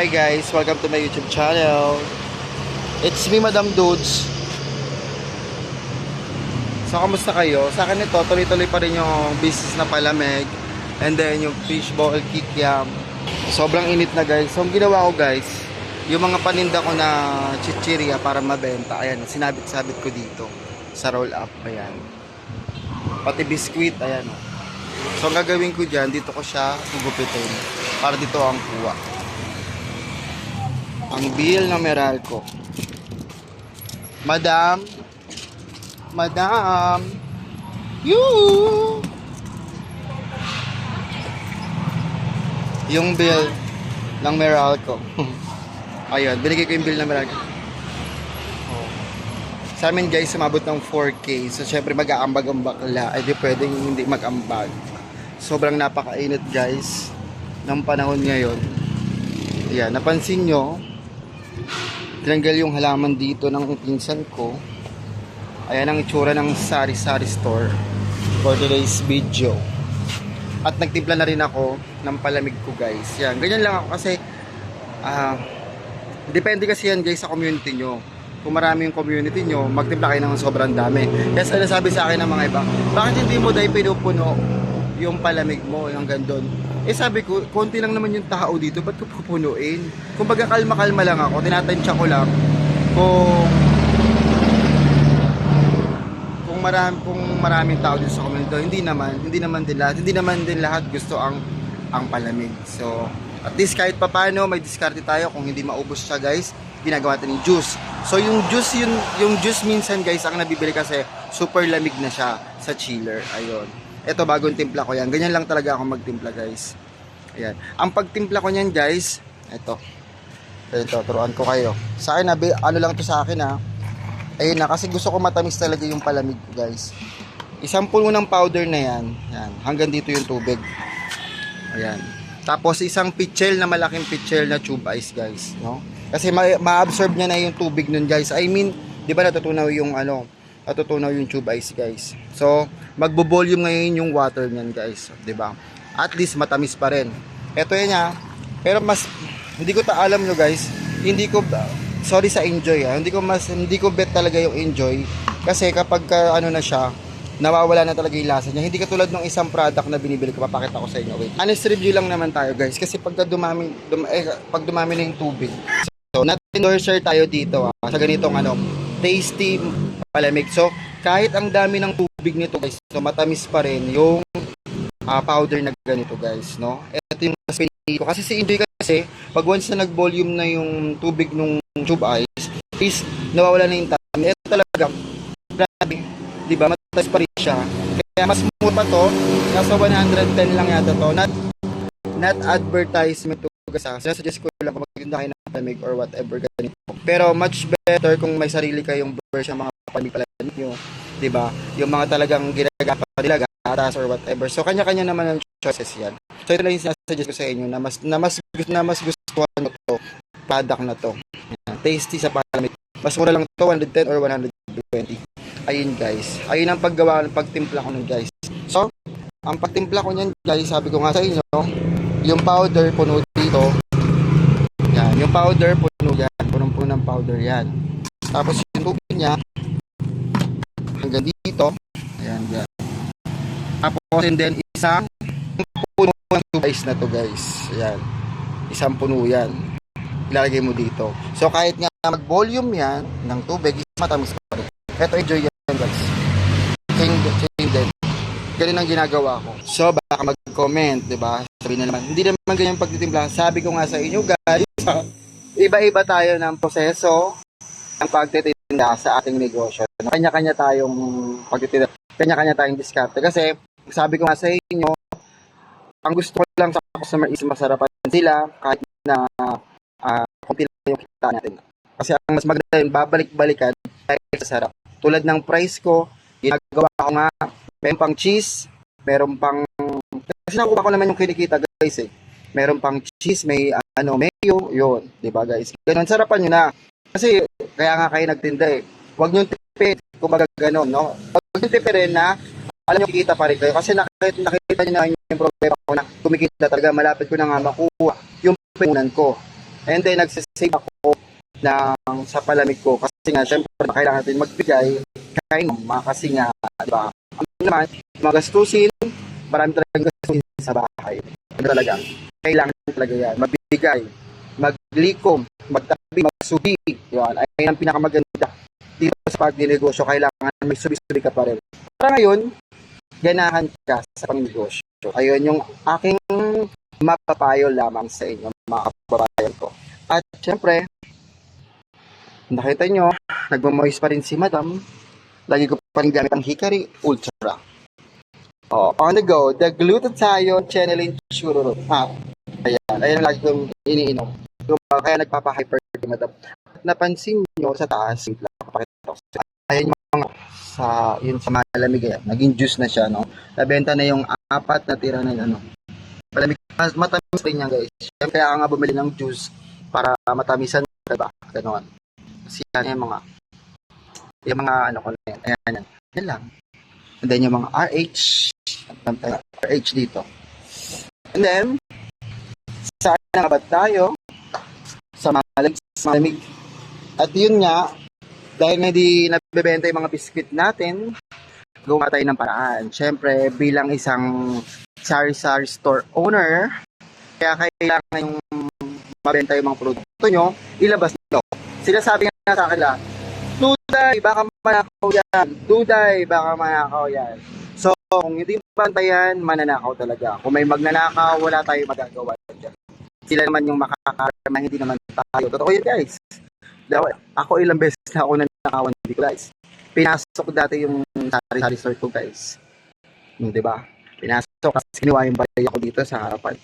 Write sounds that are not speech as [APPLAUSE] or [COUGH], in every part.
Hi guys, welcome to my YouTube channel. It's me, Madam Dudes. So, kamusta kayo? Sa akin ito, tuloy-tuloy pa rin yung business na palamig. And then, yung fishball kikiam. Sobrang init na guys. So, ang ginawa ko guys, yung mga paninda ko na chichirya para mabenta. Ayan, sinabit-sabit ko dito. Sa roll up. Ayan. Pati biskuit. Ayan. oh. So, ang gagawin ko dyan, dito ko siya gugupitin. Para dito ang kuha. Ang bill na Meralco. Madam. Madam. You. Yung bill ng Meralco. [LAUGHS] Ayun, binigay ko yung bill ng Meralco. Oh. Sa amin guys, sumabot ng 4K. So, syempre mag-aambag ang bakla. Ay, di pwedeng hindi mag-ambag. Sobrang napakainit guys ng panahon ngayon. Yan, napansin nyo, tinanggal yung halaman dito ng pinsan ko. Ayan ang itsura ng sari-sari store for today's video. At nagtimpla na rin ako ng palamig ko guys. Yan, ganyan lang ako kasi ah depende kasi yan guys sa community nyo. Kung marami yung community nyo, magtimpla kayo ng sobrang dami. Kaya ano sabi sa akin ng mga iba, bakit hindi mo dahil pinupuno yung palamig mo hanggang doon? Eh sabi ko, konti lang naman yung tao dito, ba't ko pupunuin? Kung baga kalma-kalma lang ako, tinatansya ko lang kung kung marami kung maraming tao dito sa community, hindi naman, hindi naman din lahat, hindi naman din lahat gusto ang ang palamig. So, at least kahit papano may diskarte tayo kung hindi maubos siya, guys, ginagawa natin yung juice. So, yung juice yung yung juice minsan, guys, ang nabibili kasi super lamig na siya sa chiller. Ayun. Ito bagong timpla ko yan. Ganyan lang talaga ako magtimpla, guys. Ayan. Ang pagtimpla ko niyan, guys, ito. Ito, turuan ko kayo. Sa akin, ano lang to sa akin, ha. Ayun na, kasi gusto ko matamis talaga yung palamig ko, guys. Isang puno ng powder na yan. Yan. Hanggang dito yung tubig. Ayan. Tapos isang pitchel na malaking pitchel na tube ice, guys. No? Kasi ma- ma-absorb niya na yung tubig nun, guys. I mean, di ba natutunaw yung ano, natutunaw yung tube ice, guys. So, magbo-volume ngayon yung water niyan, guys. Di ba? At least matamis pa rin. Ito yan ha. Pero mas, hindi ko ta alam nyo, guys. Hindi ko, sorry sa enjoy ha. Hindi ko mas, hindi ko bet talaga yung enjoy. Kasi kapag ka, ano na siya, nawawala na talaga yung lasa niya. Hindi katulad ng isang product na binibili ko, papakita ko sa inyo. Wait. Honest review lang naman tayo guys. Kasi pagka dumami, dum, eh, pag dumami na yung tubig. So, nat-endorser tayo dito ah, sa ganitong ano, tasty palamig. So, kahit ang dami ng tubig nito guys, so matamis pa rin yung ah, powder na ganito guys, no? Ito yung mas pinili ko. Kasi si Enjoy kasi, pag once na nag-volume na yung tubig nung tube ice, is nawawala na yung tamis. Ito talaga, grabe, di ba? Matamis pa rin siya. Kaya mas mura pa to, nasa 110 lang yata to. Not, not advertisement to guys ha. Sinasuggest ko lang kung maganda kayo ng palamig or whatever ganito. Pero much better kung may sarili kayong version ng mga palamig pala nyo. Ba? Yung mga talagang ginagawa nila gatas or whatever. So kanya-kanya naman ang choices yan. So ito lang yung sinasuggest ko sa inyo na mas na mas na mas gustuhan mo to product na to. Yan. Tasty sa palamig. Mas mura lang to 110 or 120. Ayun guys. Ayun ang paggawa ng pagtimpla ko nun guys. So, ang pagtimpla ko niyan guys, sabi ko nga sa inyo, yung powder puno dito. Yan, yung powder puno yan, punong-puno ng powder yan. Tapos yung tubig niya hanggang dito. Ayan, yan. Tapos and then isang puno ng ice na to guys. Ayan. Isang puno yan. Ilalagay mo dito. So kahit nga mag-volume yan ng tubig, is matamis pa rin. Ito enjoy yan guys. Ganun ang ginagawa ko. So baka mag-comment, 'di ba? Sabi na naman, hindi naman ganyan pagtitimpla. Sabi ko nga sa inyo guys, [LAUGHS] iba-iba tayo ng proseso ng pagtitinda sa ating negosyo. Kanya-kanya tayong pagtitinda, kanya-kanya tayong diskarte. Kasi sabi ko nga sa inyo, ang gusto ko lang sa customer is masarapan sila kahit na uh, konti lang yung kita natin. Kasi ang mas maganda yun, babalik-balikan dahil sa sarap. Tulad ng price ko, ginagawa ko nga, meron pang cheese, meron pang, kasi nakuha ko naman yung kinikita guys eh. Meron pang cheese, may ano, mayo, yun, ba guys? Ganun, sarapan nyo na. Kasi, kaya nga kayo nagtinda eh. Huwag nyo tipid, kumbaga ganun, no? Huwag nyo tipid rin na, alam nyo, kikita pa rin kayo. Kasi nakita, nakita nyo na yung problema ko na kumikita talaga, malapit ko na nga makuha yung pinunan ko. And then, nagsasave ako ng sa palamig ko. Kasi nga, syempre, kailangan natin magbigay mama. Kasi nga, di ba? Ang naman, magastusin, marami talagang gastusin sa bahay. Ano talaga? Kailangan talaga yan. Magbigay, maglikom, magtabi, magsubi. Yun. Ay ang pinakamaganda. Dito sa pagdinegosyo, kailangan may subi-subi ka pa rin. Para ngayon, ganahan ka sa pangnegosyo. Ayun yung aking mapapayo lamang sa inyo, mga kababayan ko. At syempre, nakita nyo, nagmamoist pa rin si Madam. Lagi ko pa rin gamit ang Hikari Ultra. Oh, on the go, the glutathione channeling churro. Ah, ayan, ayan lagi kong iniinom. So, kaya nagpapa-hyper Madam. Napansin nyo sa taas, wait lang, papakita ko. sa- Ayan yung mga sa yun sa malamig yan. Naging juice na siya, no? Nabenta na yung apat na tira na ano. Malamig, mas matamis rin yan, guys. Kaya nga bumili ng juice para matamisan, diba? Ganon. Kasi yan yung mga yung mga ano ko na yan. Ayan, yan. Yan lang. And then yung mga RH. RH dito. And then, saan na ba tayo? Sa malamig. Sa malamig. At yun nga, dahil nga di nabibenta yung mga biscuit natin, gumawa tayo ng paraan. Siyempre, bilang isang sari-sari store owner, kaya kailangan yung mabenta yung mga produkto nyo, ilabas nyo. Sila sabi nga sa lahat, Duday, baka manakaw yan. Duday, baka manakaw yan. So, kung hindi bantayan, mananakaw talaga. Kung may magnanakaw, wala tayong magagawa dyan. Sila naman yung makakarama, hindi naman tayo. Totoo yun, guys. Ako ilang beses na ako nanakawan dito, guys. Pinasok dati yung sari-sari store ko, guys. Hmm, di ba? Pinasok kasi ginawa yung balay ako dito sa harapan.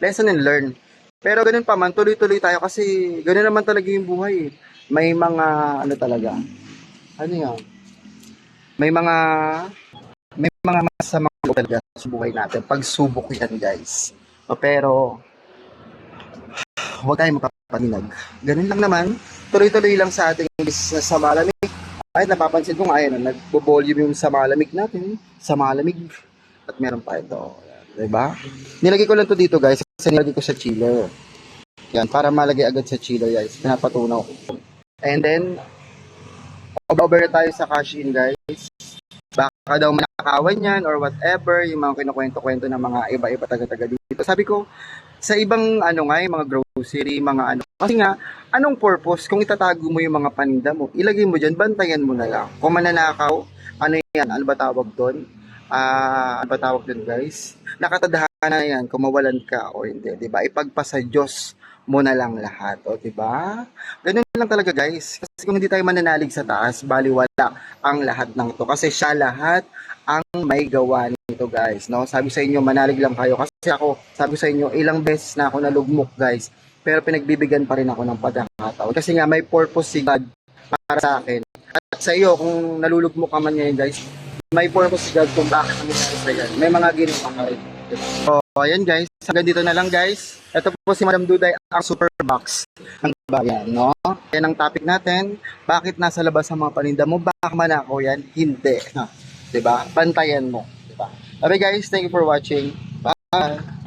Lesson and learn. Pero ganun pa man, tuloy-tuloy tayo kasi ganun naman talaga yung buhay. eh. May mga, ano talaga, ano yan? May mga, may mga masamang talaga sa buhay natin. Pagsubok yan, guys. O, Pero, huwag tayong makapaninag. Ganun lang naman, tuloy-tuloy lang sa ating business sa malamig. Kahit napapansin ko nga, ayan, nagbo-volume yung sa malamig natin, sa malamig. At meron pa ito. Diba? Nilagay ko lang to dito, guys, kasi nilagay ko sa chiller. Yan, para malagay agad sa chiller, guys. Pinapatunaw. And then, over tayo sa cash in, guys. Baka daw manakawan yan or whatever, yung mga kinukwento-kwento ng mga iba-iba taga-taga dito. Sabi ko, sa ibang ano nga, mga grocery, mga ano. Kasi nga, anong purpose kung itatago mo yung mga paninda mo? Ilagay mo dyan, bantayan mo na lang. Kung mananakaw, ano yan? Ano ba tawag doon? Ah, ano ba tawag doon, guys? Nakatadhana na yan kung mawalan ka o hindi, 'di ba? Ipagpasa Diyos mo na lang lahat, o 'di ba? Ganun lang talaga, guys. Kasi kung hindi tayo mananalig sa taas, baliwala ang lahat ng to kasi siya lahat ang may gawa nito, guys, no? Sabi sa inyo, manalig lang kayo kasi ako, sabi sa inyo, ilang beses na ako nalugmok, guys. Pero pinagbibigyan pa rin ako ng pagkakataon. Kasi nga may purpose si God para sa akin. At sa iyo, kung nalulugmok ka man ngayon, guys, may purpose God kung bakit ang nangyari yan. May mga ginawa ka rin. So, ayan guys. Hanggang dito na lang guys. Ito po si Madam Duday, ang super box ng bayan, no? Yan ang topic natin. Bakit nasa labas ang mga paninda mo? Baka manakaw yan? Hindi. Ha? 'Di ba? Bantayan mo. 'Di ba? Okay guys, thank you for watching. Bye!